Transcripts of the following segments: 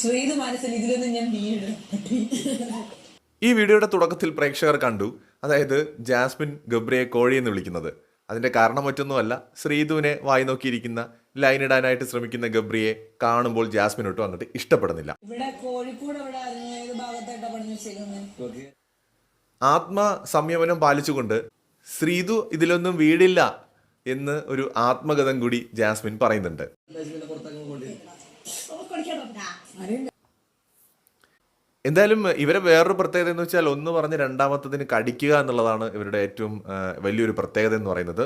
ശ്രീത് മനസ്സിൽ ഇതിലൊന്നും ഞാൻ ഈ വീഡിയോയുടെ തുടക്കത്തിൽ പ്രേക്ഷകർ കണ്ടു. അതായത് ജാസ്മിൻ ഗബ്രിയെ കോഴി എന്ന് വിളിക്കുന്നത്. അതിന്റെ കാരണം മറ്റൊന്നുമല്ല ശ്രീധുവിനെ വായി നോക്കിയിരിക്കുന്ന ലൈൻ ഇടാനായിട്ട് ശ്രമിക്കുന്ന ഗബ്രിയെ കാണുമ്പോൾ ജാസ്മിൻ ഒട്ടും അങ്ങോട്ട് ഇഷ്ടപ്പെടുന്നില്ല ആത്മ സംയമനം പാലിച്ചുകൊണ്ട് ശ്രീധു ഇതിലൊന്നും വീടില്ല എന്ന് ഒരു ആത്മഗതം കൂടി ജാസ്മിൻ പറയുന്നുണ്ട്. എന്തായാലും ഇവരെ വേറൊരു പ്രത്യേകത എന്ന് വെച്ചാൽ ഒന്ന് പറഞ്ഞ് രണ്ടാമത്തതിന് കടിക്കുക എന്നുള്ളതാണ് ഇവരുടെ ഏറ്റവും വലിയൊരു പ്രത്യേകത എന്ന് പറയുന്നത്.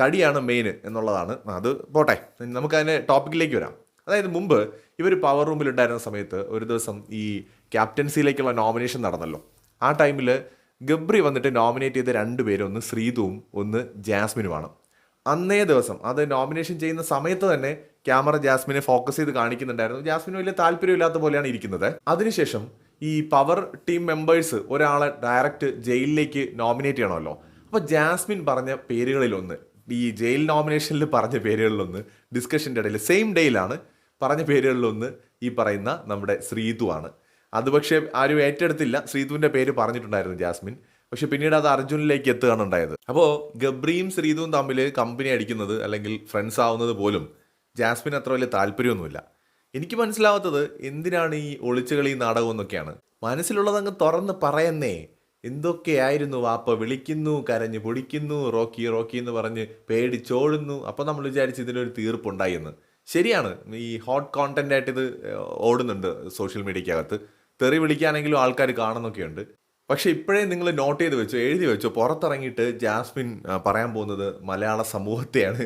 കടിയാണ് മെയിൻ എന്നുള്ളതാണ്. അത് പോട്ടെ. നമുക്ക് അതിന്റെ ടോപ്പിക്കിലേക്ക് വരാം. അതായത് മുമ്പ് ഇവർ പവർ റൂമിൽ ഉണ്ടായിരുന്ന സമയത്ത് ഒരു ദിവസം ഈ ക്യാപ്റ്റൻസിയിലേക്കുള്ള നോമിനേഷൻ നടന്നല്ലോ. ആ ടൈമിൽ ഗബ്രി വന്നിട്ട് നോമിനേറ്റ് ചെയ്ത രണ്ട് പേര് ഒന്ന് ശ്രീതുവും ഒന്ന് ജാസ്മിനുമാണ്. അന്നേ ദിവസം അത് നോമിനേഷൻ ചെയ്യുന്ന സമയത്ത് തന്നെ ക്യാമറ ജാസ്മിനെ ഫോക്കസ് ചെയ്ത് കാണിക്കുന്നുണ്ടായിരുന്നു. ജാസ്മിന് വലിയ താല്പര്യമില്ലാത്ത പോലെയാണ് ഇരിക്കുന്നത്. അതിനുശേഷം ഈ പവർ ടീം മെമ്പേഴ്സ് ഒരാളെ ഡയറക്റ്റ് ജയിലിലേക്ക് നോമിനേറ്റ് ചെയ്യണമല്ലോ. അപ്പോൾ ജാസ്മിൻ പറഞ്ഞ പേരുകളിലൊന്ന് ഈ ജയിൽ നോമിനേഷനിൽ പറഞ്ഞ പേരുകളിലൊന്ന് ഡിസ്കഷന്റെ ഇടയിൽ സെയിം ഡേയിലാണ് പറഞ്ഞ പേരുകളിലൊന്ന് ഈ പറയുന്ന നമ്മുടെ ശ്രീതു ആണ്. അത് പക്ഷേ ആരും ഏറ്റെടുത്തില്ല. ശ്രീതുവിന്റെ പേര് പറഞ്ഞിട്ടുണ്ടായിരുന്നു ജാസ്മിൻ. പക്ഷെ പിന്നീട് അത് അർജുനിലേക്ക് എത്തുകയാണ് ഉണ്ടായത്. അപ്പോൾ ഗബ്രിയും ശ്രീതുവും തമ്മിൽ കമ്പനി അടിക്കുന്നത് അല്ലെങ്കിൽ ഫ്രണ്ട്സ് ആവുന്നത് പോലും ജാസ്മിൻ അത്ര വലിയ താല്പര്യമൊന്നുമില്ല. എനിക്ക് മനസ്സിലാവാത്തത് എന്തിനാണ് ഈ ഒളിച്ചുകളി നാടകം എന്നൊക്കെയാണ്. മനസ്സിലുള്ളതങ്ങ് തുറന്ന് പറയുന്നേ എന്തൊക്കെയായിരുന്നു വാപ്പ വിളിക്കുന്നു കരഞ്ഞ് പൊടിക്കുന്നു റോക്കി റോക്കി എന്ന് പറഞ്ഞ് പേടിച്ചോടുന്നു അപ്പോൾ നമ്മൾ വിചാരിച്ച് ഇതിനൊരു തീർപ്പുണ്ടായി എന്ന്. ശരിയാണ് ഈ ഹോട്ട് കോണ്ടന്റ് ആയിട്ട് ഇത് ഓടുന്നുണ്ട് സോഷ്യൽ മീഡിയക്കകത്ത് തെറി വിളിക്കാനെങ്കിലും ആൾക്കാർ കാണുന്നൊക്കെയുണ്ട്. പക്ഷെ ഇപ്പോഴേ നിങ്ങൾ നോട്ട് ചെയ്ത് വെച്ചോ എഴുതി വെച്ചോ പുറത്തിറങ്ങിയിട്ട് ജാസ്മിൻ പറയാൻ പോകുന്നത് മലയാള സമൂഹത്തെയാണ്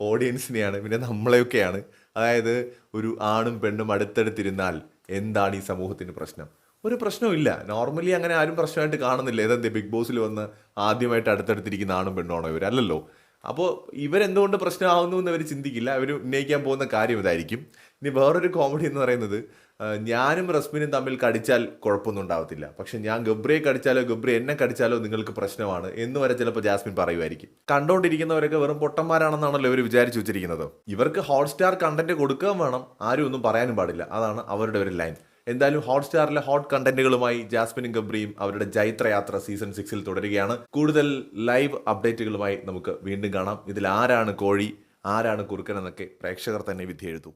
ഓഡിയൻസിനെയാണ് പിന്നെ നമ്മളെയൊക്കെയാണ്. അതായത് ഒരു ആണും പെണ്ണും അടുത്തടുത്തിരുന്നാൽ എന്താണ് ഈ സമൂഹത്തിന് പ്രശ്നം? ഒരു പ്രശ്നവും നോർമലി അങ്ങനെ ആരും പ്രശ്നമായിട്ട് കാണുന്നില്ല. ഏതെന്തേ ബിഗ് ബോസിൽ വന്ന് ആദ്യമായിട്ട് അടുത്തടുത്തിരിക്കുന്ന ആണും പെണ്ണുമാണോ ഇവർ അല്ലല്ലോ. അപ്പോൾ ഇവരെന്തുകൊണ്ട് പ്രശ്നമാവുന്നു എന്ന് അവർ ചിന്തിക്കില്ല. അവർ ഉന്നയിക്കാൻ പോകുന്ന കാര്യം ഇതായിരിക്കും. ഇനി വേറൊരു കോമഡി എന്ന് പറയുന്നത് ഞാനും റസ്മിനും തമ്മിൽ കടിച്ചാൽ കുഴപ്പമൊന്നും ഉണ്ടാവത്തില്ല. പക്ഷെ ഞാൻ ഗബ്രിയെ കടിച്ചാലോ ഗബ്രി എന്നെ കടിച്ചാലോ നിങ്ങൾക്ക് പ്രശ്നമാണ് എന്ന് വരെ ചിലപ്പോൾ ജാസ്മിൻ പറയുമായിരിക്കും. കണ്ടുകൊണ്ടിരിക്കുന്നവരൊക്കെ വെറും പൊട്ടന്മാരാണെന്നാണല്ലോ ഇവർ വിചാരിച്ചു വെച്ചിരിക്കുന്നത്. ഇവർക്ക് ഹോട്ട്സ്റ്റാർ കണ്ടന്റ് കൊടുക്കാൻ വേണം. ആരും ഒന്നും പറയാനും പാടില്ല. അതാണ് അവരുടെ ഒരു ലൈൻ എന്തായാലും ഹോട്ട്സ്റ്റാറിലെ ഹോട്ട് കണ്ടന്റുകളുമായി ജാസ്മിനും ഗബ്രിയും അവരുടെ ജൈത്രയാത്ര സീസൺ സിക്സിൽ തുടരുകയാണ്. കൂടുതൽ ലൈവ് അപ്ഡേറ്റുകളുമായി നമുക്ക് വീണ്ടും കാണാം. ഇതിൽ ആരാണ് കോഴി ആരാണ് കുറുക്കൻ എന്നൊക്കെ പ്രേക്ഷകർ തന്നെ വിധി എഴുതും